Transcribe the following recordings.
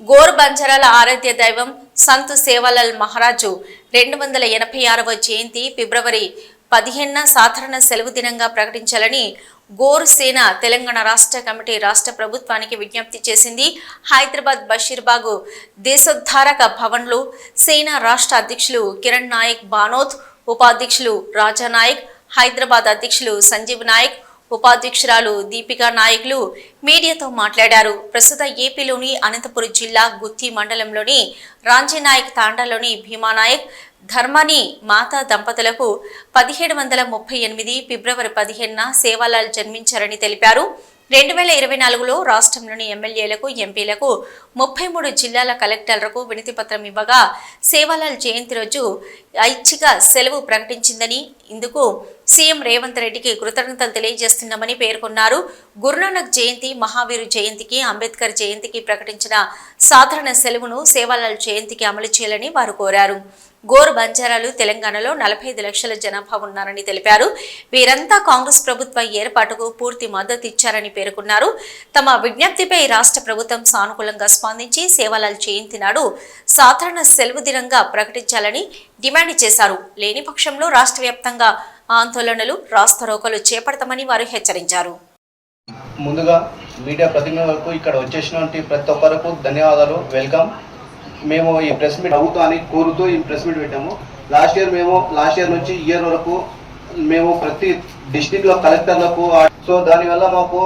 గోర్ బంజరాల ఆరాధ్య దైవం సంత్ సేవాలాల్ మహారాజు రెండు వందల ఎనభై ఆరవ జయంతి ఫిబ్రవరి పదిహేనున సాధారణ సెలవు దినంగా ప్రకటించాలని గోర్ సేన తెలంగాణ రాష్ట్ర కమిటీ రాష్ట్ర ప్రభుత్వానికి విజ్ఞప్తి చేసింది. హైదరాబాద్ బషీర్బాగు దేశోద్ధారక భవన్లో సేనా రాష్ట్ర అధ్యక్షులు కిరణ్ నాయక్ బానోత్ ఉపాధ్యక్షులు రాజా నాయక్ హైదరాబాద్ అధ్యక్షులు సంజీవ్ నాయక్ ఉపాధ్యక్షురాలు దీపికా నాయకులు మీడియాతో మాట్లాడారు. ప్రస్తుత ఏపీలోని అనంతపురం జిల్లా గుత్తి మండలంలోని రాంజీనాయక్ తాండాలోని భీమానాయక్ ధర్మాని మాతా దంపతులకు పదిహేడు వందల ముప్పై ఎనిమిది ఫిబ్రవరి పదిహేనున సేవాలాల్ జన్మించారని తెలిపారు. రెండు వేల ఇరవై నాలుగులో రాష్ట్రంలోని ఎమ్మెల్యేలకు ఎంపీలకు ముప్పై మూడు జిల్లాల కలెక్టర్లకు వినతి పత్రం ఇవ్వగా సేవాలాల్ జయంతి రోజు ఐచ్ఛిక సెలవు ప్రకటించిందని ఇందుకు సీఎం రేవంత్ రెడ్డికి కృతజ్ఞతలు తెలియజేస్తున్నామని పేర్కొన్నారు. గురునానక్ జయంతి మహావీరు జయంతికి అంబేద్కర్ జయంతికి ప్రకటించిన సాధారణ సెలవును సేవాలాల్ జయంతికి అమలు చేయాలని వారు కోరారు. గోరు బంజారాలు తెలంగాణలో నలభై ఐదు లక్షల జనాభా ఉన్నారని తెలిపారు. వీరంతా కాంగ్రెస్ ప్రభుత్వ ఏర్పాటుకు పూర్తి మద్దతు ఇచ్చారని పేర్కొన్నారు. తమ విజ్ఞప్తిపై రాష్ట్ర ప్రభుత్వం సానుకూలంగా స్పందించి సేవాలాల్ జయంతి నాడు సాధారణ సెలవు దినంగా ప్రకటించాలని డిమాండ్ చేశారు. లేని పక్షంలో రాష్ట్ర వ్యాప్తంగా ఆందోళనలు రాస్తారోకలు చేపడతామని వారు హెచ్చరించారు. ముందుగా మీడియా ప్రతినిధులకు ఇక్కడ వచ్చేసినటువంటి ప్రతి ఒక్కరికి ధన్యవాదాలు. వెల్కమ్ మేము ఈ ప్రెస్ మీట్ అవుతామని కోరుతూ ఈ ప్రెస్ మీట్ పెట్టాము. లాస్ట్ ఇయర్ మేము లాస్ట్ ఇయర్ నుంచి ఇయర్ వరకు మేము ప్రతి డిస్టిక్లో కలెక్టర్లకు సో దానివల్ల మాకు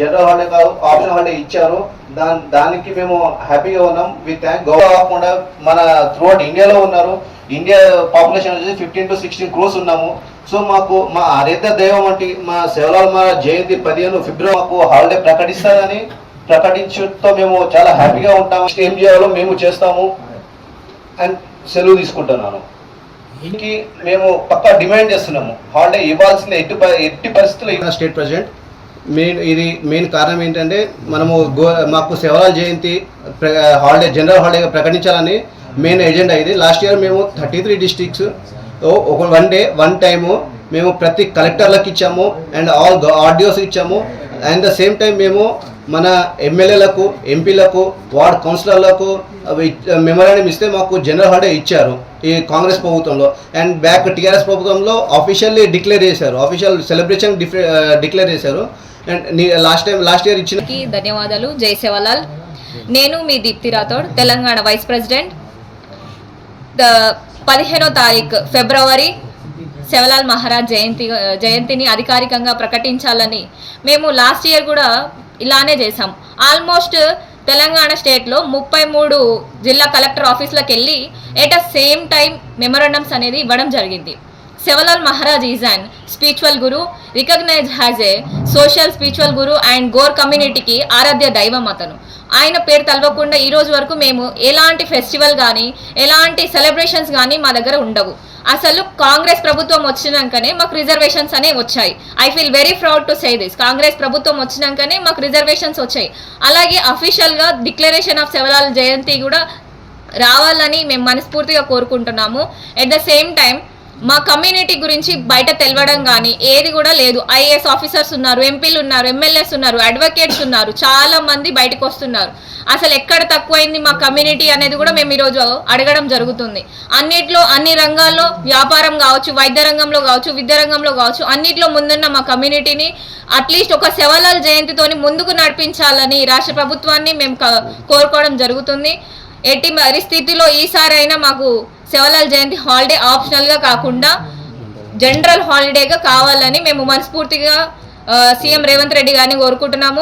జనరల్ హాలిడే కాదు ఆప్షన్ హాలిడే ఇచ్చారు. దాని దానికి మేము హ్యాపీగా ఉన్నాం. వి థ్యాంక్ గోవా కాకుండా మన త్రూఅవుట్ ఇండియాలో ఉన్నారు. ఇండియా పాపులేషన్ వచ్చేసి ఫిఫ్టీన్ టు సిక్స్టీన్ క్రోర్స్ ఉన్నాము. సో మాకు మా ఆరాధ్య దైవం వంటి మా శివలాల్ మా జయంతి పదిహేను ఫిబ్రవరి మాకు హాలిడే ప్రకటిస్తారని ప్రకటించడంతో మేము చాలా హ్యాపీగా ఉంటాము. ఏం చేయాలో మేము చేస్తాము. అండ్ సెలవు తీసుకుంటున్నాను. దీనికి మేము పక్కా డిమాండ్ చేస్తున్నాము. హాలిడే ఇవ్వాల్సిన ఎట్టి ఎట్టి పరిస్థితులు స్టేట్ ప్రెసిడెంట్ మెయిన్ ఇది మెయిన్ కారణం ఏంటంటే మనము గో మాకు శివరాల్ జయంతి హాలిడే జనరల్ హాలిడేగా ప్రకటించాలని మెయిన్ ఎజెండా ఇది లాస్ట్ ఇయర్ మేము థర్టీ త్రీ డిస్ట్రిక్ట్స్ ఒక వన్ డే వన్ టైము మేము ప్రతి కలెక్టర్లకు ఇచ్చాము అండ్ ఆల్ ఆర్డియోస్ ఇచ్చాము. అండ్ ద సేమ్ టైం మేము మన ఎమ్మెల్యేలకు ఎంపీలకు వార్డ్ కౌన్సిలర్లకు మెమోరాండం ఇస్తే మాకు జనరల్ హాలిడే ఇచ్చారు ఈ కాంగ్రెస్ ప్రభుత్వంలో. అండ్ బ్యాక్ టీఆర్ఎస్ ప్రభుత్వంలో ఆఫీషియల్లీ డిక్లేర్ చేశారు. ఆఫీషియల్ సెలబ్రేషన్ డిక్లేర్ చేశారు. And last time last year ఇచ్చిన ధన్యవాదాలు. జై సేవలాల్. నేను మీ దీప్తి రాథోడ్ తెలంగాణ వైస్ ప్రెసిడెంట్ పదిహేనో తారీఖు ఫిబ్రవరి శివలాల్ మహారాజ్ జయంతి జయంతిని అధికారికంగా ప్రకటించాలని మేము లాస్ట్ ఇయర్ కూడా ఇలానే చేసాం ఆల్మోస్ట్ తెలంగాణ స్టేట్లో ముప్పై మూడు జిల్లా కలెక్టర్ ఆఫీస్లకు వెళ్ళి at a same time memorandums అనేది ఇవ్వడం జరిగింది. Sevalal Maharaj is an spiritual guru recognise has a social spiritual guru and Gor కమ్యూనిటీకి ఆరాధ్య దైవం అతను. ఆయన పేరు తలవకుండా ఈ రోజు వరకు మేము ఎలాంటి ఫెస్టివల్ కానీ ఎలాంటి సెలబ్రేషన్స్ కానీ మా దగ్గర ఉండవు. అసలు కాంగ్రెస్ ప్రభుత్వం వచ్చినాకనే మాకు రిజర్వేషన్స్ అనే వచ్చాయి. I feel very proud to say this Congress ప్రభుత్వం వచ్చినాకనే మాకు రిజర్వేషన్స్ వచ్చాయి. అలాగే అఫీషియల్గా డిక్లరేషన్ ఆఫ్ సెవరాల్ జయంతి కూడా రావాలని మేము మనస్ఫూర్తిగా కోరుకుంటున్నాము. ఎట్ ద సేమ్ టైం మా కమ్యూనిటీ గురించి బయట తెలవడం కానీ ఏది కూడా లేదు. ఐఏఎస్ ఆఫీసర్స్ ఉన్నారు ఎంపీలు ఉన్నారు ఎమ్మెల్యేస్ ఉన్నారు అడ్వకేట్స్ ఉన్నారు చాలా మంది బయటకు వస్తున్నారు. అసలు ఎక్కడ తక్కువైంది మా కమ్యూనిటీ అనేది కూడా మేము ఈరోజు అడగడం జరుగుతుంది. అన్నిట్లో అన్ని రంగాల్లో వ్యాపారం కావచ్చు వైద్య రంగంలో కావచ్చు విద్య రంగంలో కావచ్చు అన్నిట్లో ముందున్న మా కమ్యూనిటీని అట్లీస్ట్ ఒక శవలాల్ జయంతితోని ముందుకు నడిపించాలని రాష్ట్ర ప్రభుత్వాన్ని మేము కోరుకోవడం జరుగుతుంది. ఎట్టి పరిస్థితిలో ఈసారైనా మాకు శివలాల్ జయంతి హాలిడే ఆప్షనల్గా కాకుండా జనరల్ హాలిడేగా కావాలని మేము మనస్ఫూర్తిగా సీఎం రేవంత్ రెడ్డి గారిని కోరుకుంటున్నాము.